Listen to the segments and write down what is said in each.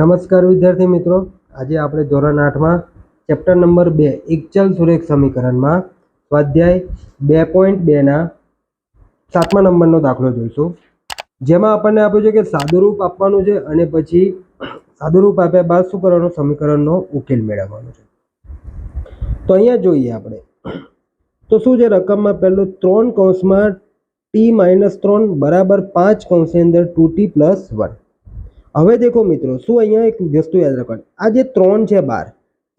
નમસ્કાર વિદ્યાર્થી મિત્રો. આજે આપણે ધોરણ આઠમાં ચેપ્ટર નંબર બે, એકચલ સુરેખ સમીકરણમાં સ્વાધ્યાય બે પોઈન્ટ બેના સાતમા નંબરનો દાખલો જોઈશું. જેમાં આપણને આપ્યું છે કે સાદુરૂપ આપવાનું છે અને પછી સાદુરૂપ આપ્યા બાદ શું કરવાનું? સમીકરણનો ઉકેલ મેળવવાનો છે. તો અહીંયા જોઈએ આપણે. તો શું છે? રકમમાં પહેલું ત્રણ કૌંસમાં ટી માઇનસ ત્રણ બરાબર પાંચ કૌંસની અંદર ટુ ટી પ્લસ વન. હવે દેખો મિત્રો, શું અહીંયા એક વસ્તુ યાદ રાખવાની? આ જે ત્રણ છે બાર,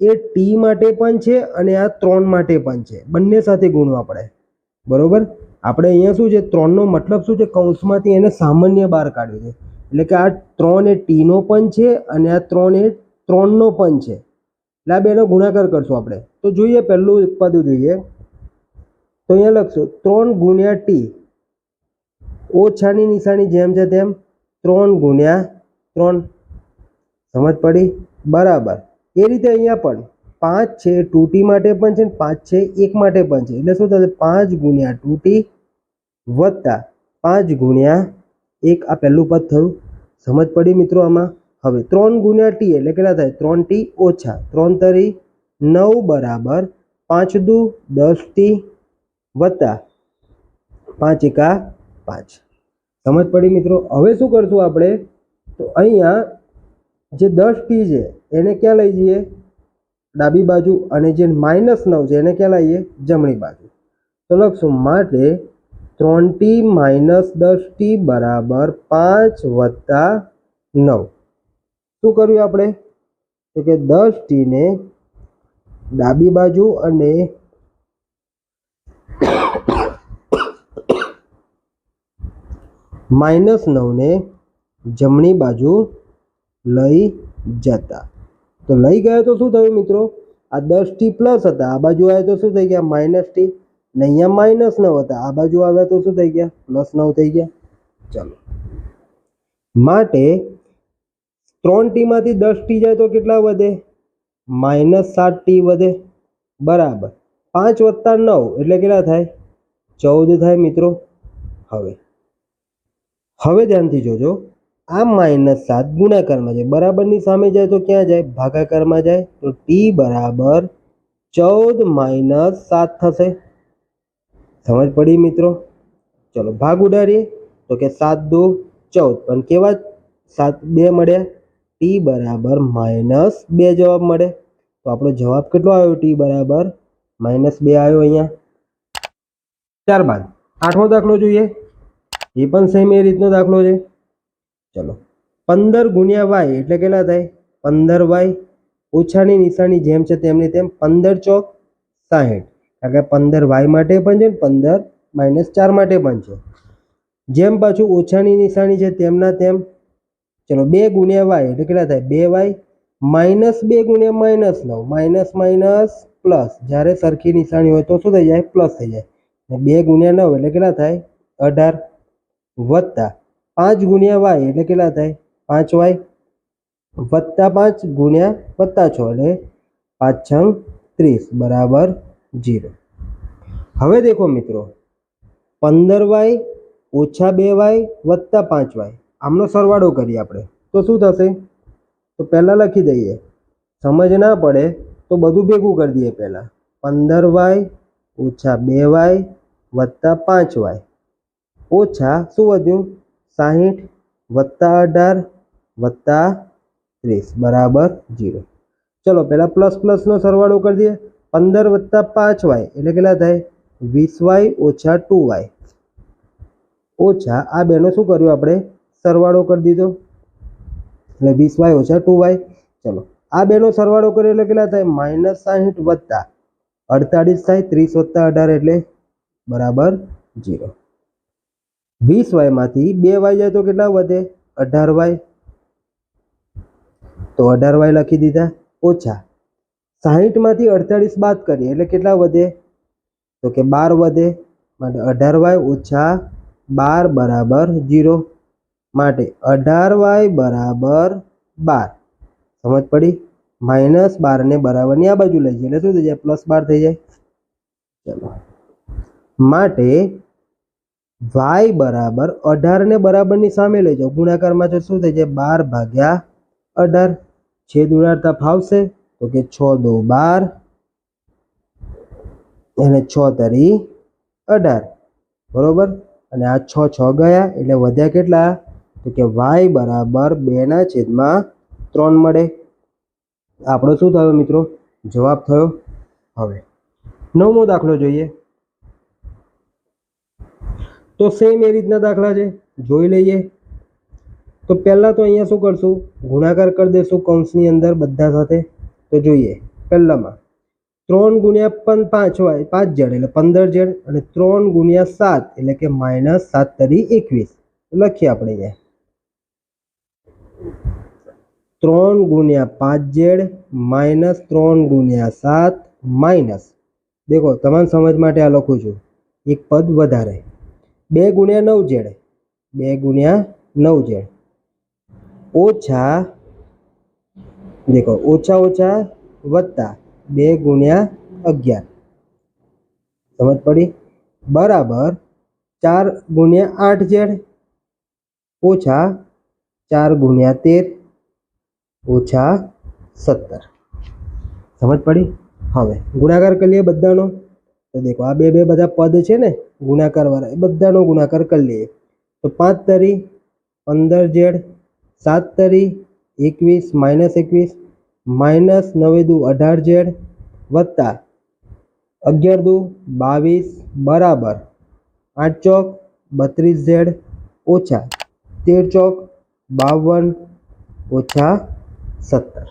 એ ટી માટે પણ છે અને આ ત્રણ માટે પણ છે. બંને સાથે ગુણવા પડે. બરોબર? આપણે અહીંયા શું છે, ત્રણનો મતલબ શું છે, કૌંસમાંથી એને સામાન્ય બહાર કાઢ્યું છે. એટલે કે આ ત્રણ એ ટીનો પણ છે અને આ ત્રણ એ ત્રણનો પણ છે. એટલે આ બેનો ગુણાકાર કરશું આપણે. તો જોઈએ પહેલું પદ જોઈએ. તો અહીંયા લખશું, ત્રણ ગુણ્યા ટી ઓછાની નિશાની જેમ છે તેમ ત્રણ ગુણ્યા ત્રણ. સમજ પડી? બરાબર. એ રીતે અહીંયા પણ પાંચ છે ટુ માટે પણ છે પાંચ છે એક માટે પણ છે. એટલે શું થશે? પાંચ ગુણ્યા ટી વત્તા પાંચ ગુણ્યા એક. આ પહેલું પદ થયું. સમજ પડી મિત્રો આમાં? હવે ત્રણ ગુણ્યા ટી એટલે કેટલા થાય? ત્રણ ટી ઓછા. ત્રણ તરી નવ બરાબર પાંચ દુ દસ ટી વત્તા પાંચ એકા પાંચ. સમજ પડી મિત્રો? હવે શું કરશું આપણે? તો અહીંયા જે દસ ટી છે, એને ક્યાં લઈ જઈએ? ડાબી બાજુ અને જે માઇનસ નવ છે, એને ક્યાં લાવીએ? જમણી બાજુ. તો લખશું, માટે ત્રણ ટી માઇનસ દસ ટી બરાબર પાંચ વત્તા નવ. શું કર્યું આપણે? તો કે દસ ટીને ડાબી બાજુ અને માઇનસ નવને જમણી બાજુ લઈ જતા. તો લઈ ગયા તો શું થયું મિત્રો? આ દસ ટી પ્લસ હતા. આ બાજુ આવ્યા તો શું થઈ ગયા? Minus T. ને અહીંયા માઇનસ નવ હતા. આ બાજુ આવ્યા તો શું થઈ ગયા? પ્લસ નવ થઈ ગયા. ચાલો. માટે ત્રણ ટીમાંથી દસ ટી જાય તો કેટલા વધે? માઇનસ સાત ટી વધે. બરાબર. પાંચ વત્તા નવ એટલે કેટલા થાય? ચૌદ થાય મિત્રો. હવે. હવે ધ્યાનથી જોજો. આ માઇનસ સાત ગુણાકારમાં જાય. બરાબરની સામે જાય તો ક્યાં જાય? ભાગાકારમાં જાય તો ટી બરાબર ચૌદ માઇનસ સાત થશે. સમજ પડી મિત્રો? ચલો ભાગ ઉડાડીએ. તો કે સાત દો ચૌદ. પણ કેવા સાત બે મળ્યા? ટી બરાબર માઇનસ બે જવાબ મળે. તો આપણો જવાબ કેટલો આવ્યો? ટી બરાબર માઇનસ બે આવ્યો અહીંયા. ત્યારબાદ આઠમો દાખલો જોઈએ. એ પણ સેમ એ રીતનો દાખલો છે. ચલો. પંદર ગુણ્યા વાય એટલે કેટલા થાય? પંદર વાય ઓછાની નિશાની જેમ છે તેમની તેમ પંદર ચોક સાહીઠ. કારણ કે પંદર વાય માટે પણ છે ને પંદર માઇનસ ચાર માટે પણ છે. જેમ પાછું ઓછાની નિશાની છે તેમના તેમ ચલો બે ગુણ્યા વાય એટલે કેટલા થાય? બે વાય માઇનસ બે ગુણ્યા માઇનસ નવ. Minus minus plus. જ્યારે સરખી નિશાની હોય તો શું થઈ જાય? પ્લસ થઈ જાય. બે ગુણ્યા નવ એટલે કેટલા થાય? અઢાર વત્તા. પાંચ ગુણ્યા વાય એટલે કેટલા થાય? પાંચ વાય વત્તા પાંચ ગુણ્યા વત્તા છ એટલે પાંચ છંગ ત્રીસ, બરાબર જીરો. હવે દેખો મિત્રો, પંદર વાય ઓછા બે વાય વત્તા પાંચ વાય. આમનો સરવાળો કરીએ આપણે. તો શું થશે? તો પહેલાં લખી દઈએ. સમજ ના પડે તો બધું ભેગું કરી દઈએ પહેલાં. પંદર વાય ઓછા બે વાય વત્તા પાંચ વાય. ઓછા શું વધ્યું? સાહીઠ વત્તા અઢાર વત્તા ત્રીસ. બરાબર જીરો. ચલો, પહેલાં પ્લસ પ્લસનો સરવાળો કરી દઈએ. પંદર વત્તા પાંચ વાય એટલે કેટલા થાય? વીસ વાય ઓછા ટુ વાય. ઓછા, આ બેનો શું કર્યું આપણે? સરવાળો કરી દીધો. એટલે વીસ વાય ઓછા ટુ વાય. ચલો, આ બેનો સરવાળો કર્યો એટલે કેટલા થાય? માઇનસ સાહીઠ વત્તા અડતાળીસ થાય, ત્રીસ વત્તા અઢાર એટલે બરાબર જીરો. વીસ વાયમાંથી બે વાય જાય તો કેટલા વધે? અઢાર વાય. તો અઢાર વાય લખી દીધા, ઓછા. સાહીઠમાંથી અડતાળીસ બાદ કરીએ, એટલે કેટલા વધે? તો કે બાર વધે. માટે અઢાર વાય ઓછા બાર બરાબર જીરો. માટે અઢાર વાય બરાબર બાર. સમજ પડી? માઇનસ બારને બરાબરની આ બાજુ લઈ જઈએ, એટલે શું થઈ જાય? પ્લસ બાર થઈ જાય? ચલો. માટે વાય બરાબર અઢાર ને બરાબરની સામે લઈ જાઓ. ગુણાકારમાં તો શું થઈ જાય? બાર ભાગ્યા અઢાર. છેદ ઉડાડતા ફાવશે? તો કે છ દો બાર. અને છ તરી અઢાર. બરોબર? અને આ છ છ ગયા, એટલે વધ્યા કેટલા? તો કે વાય બરાબર બેના છેદમાં ત્રણ મળે. આપણો શું થયો મિત્રો? જવાબ થયો. હવે નવમો દાખલો જોઈએ. તો સેમ એ રીતના દાખલા છે. જોઈ લઈએ. તો પહેલાં તો અહીંયા શું કરશું? ગુણાકાર કરી દઈશું કૌંસની અંદર બધા સાથે. તો જોઈએ. પહેલામાં ત્રણ ગુણ્યા પણ પાંચ હોય, પાંચ જડ એટલે પંદર જડ અને ત્રણ ગુણ્યા સાત એટલે કે માઇનસ સાત તરી એકવીસ. લખીએ આપણે અહીંયા. ત્રણ ગુણ્યા પાંચ જેડ માઇનસ ત્રણ ગુણ્યા સાત માઇનસ. દેખો તમામ સમજ માટે આ લખું છું. એક પદ વધારે. બે ગુણ્યા નવ જેડ. બે ગુણ્યા નવ જેડ. ઓછા, દેખો, ઓછા ઓછા વત્તા બે ગુણ્યા અગિયાર. સમજ પડી? બરાબર ચાર ગુણ્યા આઠ જેડ. ઓછા ચાર ગુણ્યા તેર. ઓછા સત્તર. સમજ પડી? હવે ગુણાકાર કરીએ બધાનો. તો દેખો, આ બે બે બધા પદ છે ને ગુણાકારવાળા એ બધાનો ગુણાકાર કરી લઈએ. તો પાંચ તરી, પંદર જેડ, સાત તરી, એકવીસ, માઇનસ એકવીસ, માઇનસ નવે દુ અઢાર જેડ, વત્તા અગિયાર દુ બાવીસ બરાબર. આઠ ચોક, બત્રીસ જેડ, ઓછા તેર ચોક, બાવન, ઓછા સત્તર.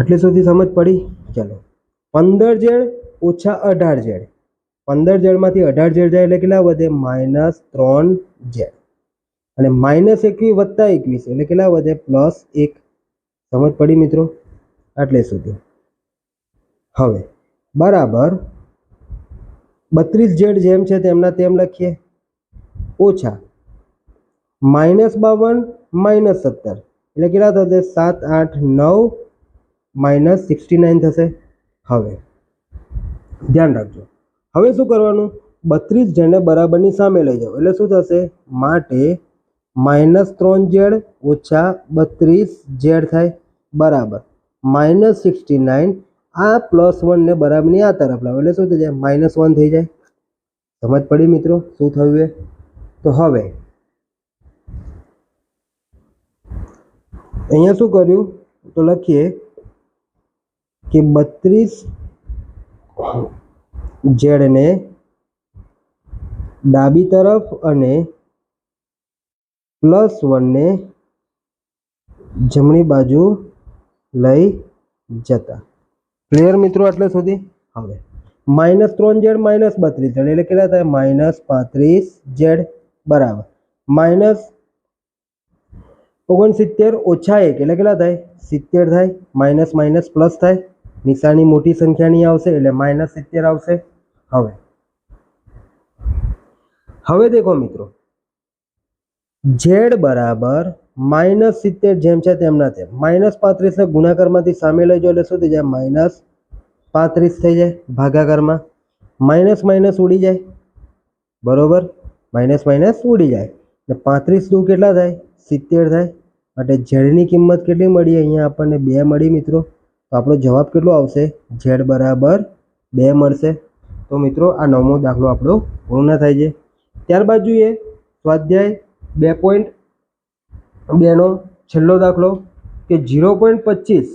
એટલે સુધી સમજ પડી? ચલો. પંદર જેડ ઓછા અઢાર ઝેડ પંદર જેડમાંથી અઢાર ઝેડ જાય એટલે કેટલા વધે? માઇનસ ત્રણ ઝેડ અને માઇનસ એકવીસ વત્તા એકવીસ એટલે કેટલા વધે? પ્લસ એક. સમજ પડી મિત્રો? આટલે સુધી. હવે, બરાબર બત્રીસ ઝેડ જેમ છે તેમના તેમ લખીએ. ઓછા માઇનસ બાવન, માઇનસ સત્તર. એટલે કેટલા થશે? સાત, આઠ, નવ, માઇનસ સિક્સટી નાઇન થશે. હવે ધ્યાન રાખજો. હવે શું કરવાનું? બત્રીસ જેડને બરાબરની સામે લઈ જાઓ. એટલે શું થશે? માટે માઇનસ ત્રણ જેડ ઓછા બત્રીસ જેડ થાય. બરાબર. Minus sixty nine. આ પ્લસ વનને બરાબરની આ તરફ લાવો. એટલે શું થઈ જાય? માઇનસ વન થઈ જાય. સમજ પડી મિત્રો? શું થયું એ? તો હવે અહીંયા શું કર્યું? તો લખીએ કે બત્રીસ જેડને ડાબી તરફ અને પ્લસ વનને જમણી બાજુ લઈ જતા. ક્લિયર મિત્રો એટલે સુધી? હવે. માઇનસ ત્રણ જેડ માઇનસ બત્રીસ જેડ. એટલે કેટલા થાય? માઇનસ પાંત્રીસ જેડ બરાબર. માઇનસ ઓગણસિત્તેર ઓછા એક. એટલે કેટલા થાય? સિત્તેર થાય. માઇનસ માઇનસ પ્લસ થાય. નિશાની મોટી સંખ્યાની આવશે એટલે માઇનસ સિત્તેર આવશે. હવે. હવે દેખો મિત્રો. ઝેડ બરાબર માઇનસ સિત્તેર જેમ છે તેમના તેમ માઇનસ પાંત્રીસને ગુણાકારમાંથી સામે લઈ જાઓ એટલે શું થઈ જાય? માઇનસ પાંત્રીસ થઈ જાય ભાગાકારમાં. માઇનસ માઇનસ ઉડી જાય. બરોબર? માઇનસ માઇનસ ઉડી જાય. ને પાંત્રીસ દુ કેટલા થાય? સિત્તેર થાય. માટે ઝેડની કિંમત કેટલી મળી? અહીંયા આપણને બે મળી મિત્રો. તો આપણો જવાબ કેટલો આવશે? ઝેડ બરાબર બે મળશે. તો મિત્રો, આ નવમો દાખલો આપણો પૂર્ણ થાય છે. ત્યારબાદ જોઈએ, સ્વાધ્યાય બે પોઈન્ટ બેનો છેલ્લો દાખલો કે ઝીરો પોઈન્ટ પચીસ,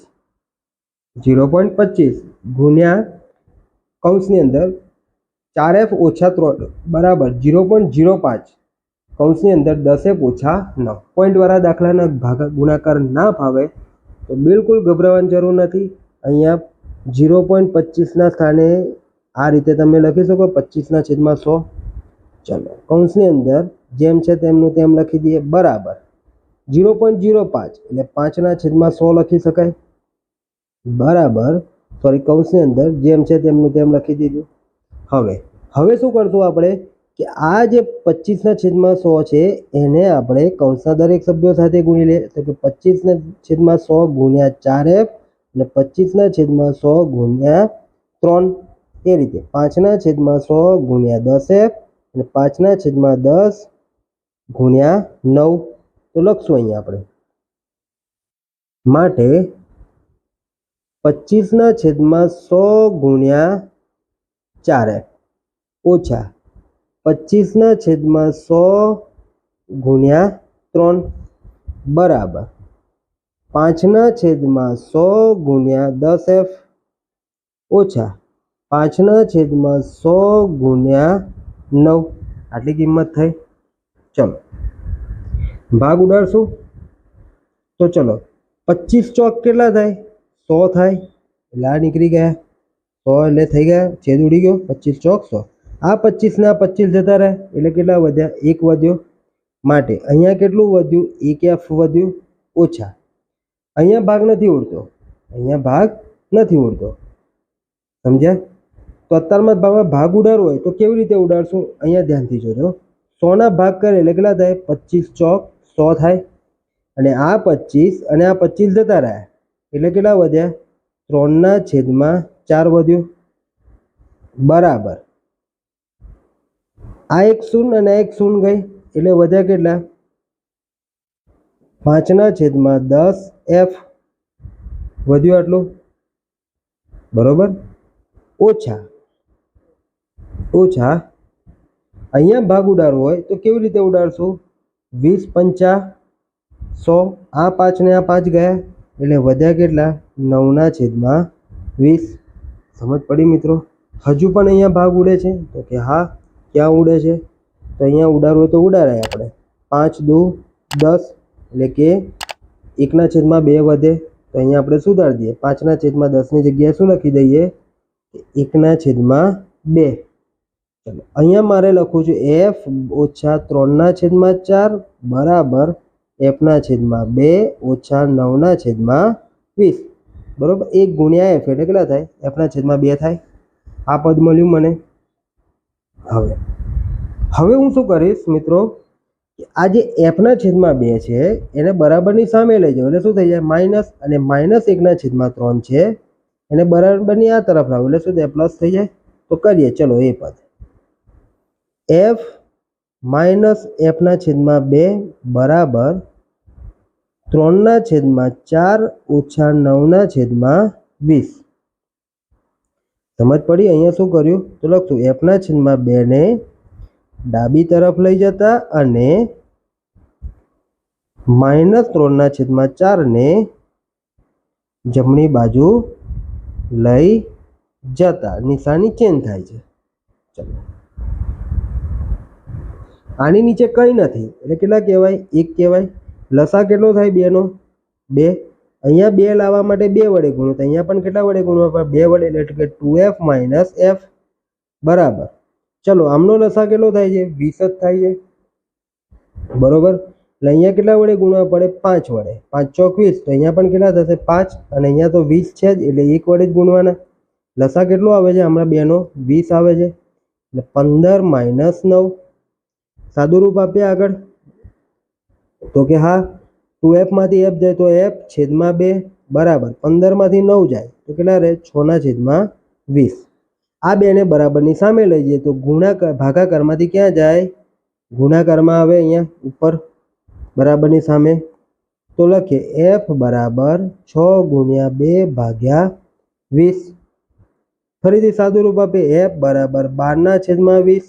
ઝીરો પોઈન્ટ પચીસ ગુણ્યા કૌંસની અંદર ચાર એફ ઓછા ત્રણ, બરાબર, ઝીરો પોઈન્ટ ઝીરો પાંચ, કૌંસની અંદર દસ એફ ઓછા નવ. પોઈન્ટવાળા દાખલાના ભાગા ગુણાકાર ના ફાવે તો બિલકુલ ગભરાવાની જરૂર નથી. અહીંયા ઝીરો પોઈન્ટ પચીસના સ્થાને આ રીતે તમે લખી શકો, પચીસના છેદમાં સો. ચલો, કૌંસની અંદર જેમ છે તેમનું તેમ લખી દઈએ, બરાબર. ઝીરો પોઈન્ટ ઝીરો પાંચ, એટલે પાંચના છેદમાં સો લખી શકાય. બરાબર. સોરી, કૌંસની અંદર જેમ છે તેમનું તેમ લખી દીધું. હવે હવે શું કરશું આપણે? કે આ જે પચીસના છેદમાં સો છે, એને આપણે કૌંસના દરેક સભ્યો સાથે ગુણી લઈએ તો કે પચીસના છેદમાં સો ગુણ્યા ચાર એફ અને પચીસના છેદમાં સો ગુણ્યા ત્રણ. એ રીતે પાંચના છેદમાં સો ગુણ્યા દસ એફ અને પાંચના છેદમાં દસ ગુણ્યા નવ. તો લખશું અહીંયા આપણે. માટે પચીસના છેદમાં સો ગુણ્યા ચાર એફ ઓછા પચીસના છેદમાં સો ગુણ્યા ત્રણ બરાબર પાંચના છેદમાં સો ગુણ્યા દસ એફ ઓછા પાંચના છેદમાં સો ગુણ્યા નવ આટલી કિંમત થઈ ચલો ભાગ ઉડાડશું તો ચલો પચીસ ચોક કેટલા થાય સો થાય એટલે આ નીકળી ગયા સો એટલે થઈ ગયા છેદ ઉડી ગયો પચીસ ચોક સો આ પચીસના પચીસ જતા રહે, એટલે કેટલા વધ્યા? એક વધ્યો માટે. અહીંયા કેટલું વધ્યું? એક એફ વધ્યું. ઓછા. અહીંયા ભાગ નથી ઉડતો. અહીંયા ભાગ નથી ઉડતો. સમજ્યા? તો અત્યારમાં ભાગમાં ભાગ ઉડાડવો હોય તો કેવી રીતે ઉડાડશું? અહીંયા ધ્યાનથી જોજો. સોના ભાગ કરે એટલે કેટલા થાય? પચીસ ચોક સો થાય. અને આ પચીસ અને આ પચીસ જતા રહ્યા એટલે કેટલા વધ્યા? ત્રણના છેદમાં ચાર વધ્યું. બરાબર. આ એક શૂન્ય અને એક શૂન્ય ગઈ. એટલે વધ્યા કેટલા? પાંચના છેદમાં દસ એફ. વધ્યું આટલું? બરોબર? ઓછા. ઓછા. અહીંયા ભાગ ઉડાડવો હોય તો કેવી રીતે ઉડાડશું? વીસ પંચા સો. આ પાંચ ને આ પાંચ ગયા. એટલે વધ્યા કેટલા? નવના છેદમાં વીસ. સમજ પડી મિત્રો? હજુ પણ અહીંયા ભાગ ઉડે છે. તો કે હા ક્યાં ઉડે છે? તો અહીંયા ઉડાડવું હોય તો ઉડાડાય આપણે. પાંચ, દુ, દસ, એટલે કે એકના છેદમાં બે વધે. તો અહીંયા આપણે સુધારી દઈએ. પાંચના છેદમાં દસની જગ્યાએ શું લખી દઈએ? એકના છેદમાં બે. ચલો, અહીંયા મારે લખું છું એફ ઓછા ત્રણના છેદમાં ચાર બરાબર એફના છેદમાં બે ઓછા નવના છેદમાં વીસ. બરાબર? એક ગુણ્યા એફ એટલે કેટલા થાય? એફના છેદમાં બે થાય. આ પદ મળ્યું મને. હવે. હવે હું શું કરીશ મિત્રો? આ જે એફના છેદમાં બે છે, એને બરાબરની સામે લઈ જાઉં એટલે શું થઈ જાય? માઇનસ અને માઇનસ એકના છેદમાં ત્રણ છે. એને બરાબરની આ તરફ લાવું. એટલે શું થાય? પ્લસ થઈ જાય? તો કરીએ. ચલો, એ પદ. એફ માઇનસ એફના છેદમાં બે બરાબર ત્રણના છેદમાં ચાર ઓછા નવના છેદમાં વીસ. સમજ પડી? અહીંયા શું કર્યું? તો લખશું એફના છેદમાં બેને ડાબી તરફ લઈ જતા અને માઇનસ ત્રણના છેદમાં ચારને જમણી બાજુ લઈ જતા. નિશાની ચેન્જ થાય છે. ચલો. આની નીચે કંઈ નથી. એટલે કેટલા કહેવાય? એક કહેવાય. લસા કેટલો થાય બેનો? બે. અહીંયા બે લાવવા માટે બે વડે ગુણો તો અહીંયા પણ કેટલા વડે ગુણવા પડે બે વડે એટલે કે ટુ એફ માઇનસ એફ બરાબર. ચલો, આમનો લસા કેટલો થાય છે? વીસ જ થાય છે. બરોબર? એટલે અહીંયા કેટલા વડે ગુણવા પડે? પાંચ વડે. પાંચ ચોક વીસ. તો અહીંયા પણ કેટલા થશે? પાંચ. અને અહીંયા તો વીસ છે જ, એટલે એક વડે જ ગુણવાના. લસા કેટલો આવે છે? હમણાં બેનો વીસ આવે છે. એટલે પંદર માઇનસ નવ. સાદું રૂપ આપીએ આગળ. તો કે હા ટુ એફમાંથી એફ જાય તો એફ છેદમાં બે, બરાબર. પંદરમાંથી નવ જાય તો કેટલા રહે? છના છેદમાં વીસ. આ બેને બરાબરની સામે લઈ જઈએ તો ગુણાકાર ભાગાકારમાંથી ક્યાં જાય? ગુણાકારમાં આવે અહીંયા ઉપર બરાબરની સામે. તો લખીએ એફ બરાબર છ ગુણ્યા બે ભાગ્યા વીસ. ફરીથી સાદું રૂપ આપીએ એફ બરાબર બારના છેદમાં વીસ.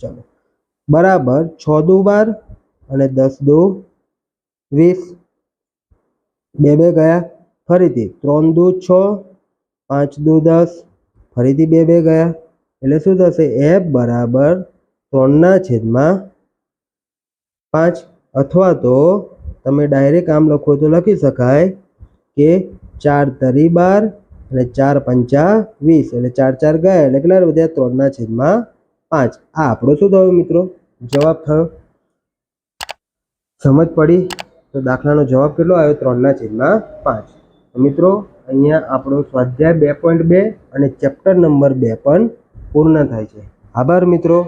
ચલો. બરાબર છ દુ બાર અને દસ દુ વીસ. બે બે ગયા. ફરીથી ત્રણ, દુ, છ. પાંચ, દુ, દસ. ફરીથી બે બે ગયા. એટલે શું થશે? એફ બરાબર ત્રણના છેદમાં પાંચ. અથવા તો તમે ડાયરેક્ટ આમ લખો તો લખી શકાય કે ચાર તરી બાર અને ચાર પંચા વીસ. એટલે ચાર ચાર ગયા. એટલે કેટલા વધ્યા ત્રણના છેદમાં પાંચ. આ આપણો શું થયો મિત્રો? જવાબ થયો. સમજ પડી? તો દાખલાનો જવાબ કેટલો આવ્યો? ત્રણના છેદમાં પાંચ. મિત્રો, અહીંયા આપણો સ્વાધ્યાય બે પોઈન્ટ બે અને ચેપ્ટર નંબર બે પણ પૂર્ણ થાય છે. આભાર મિત્રો.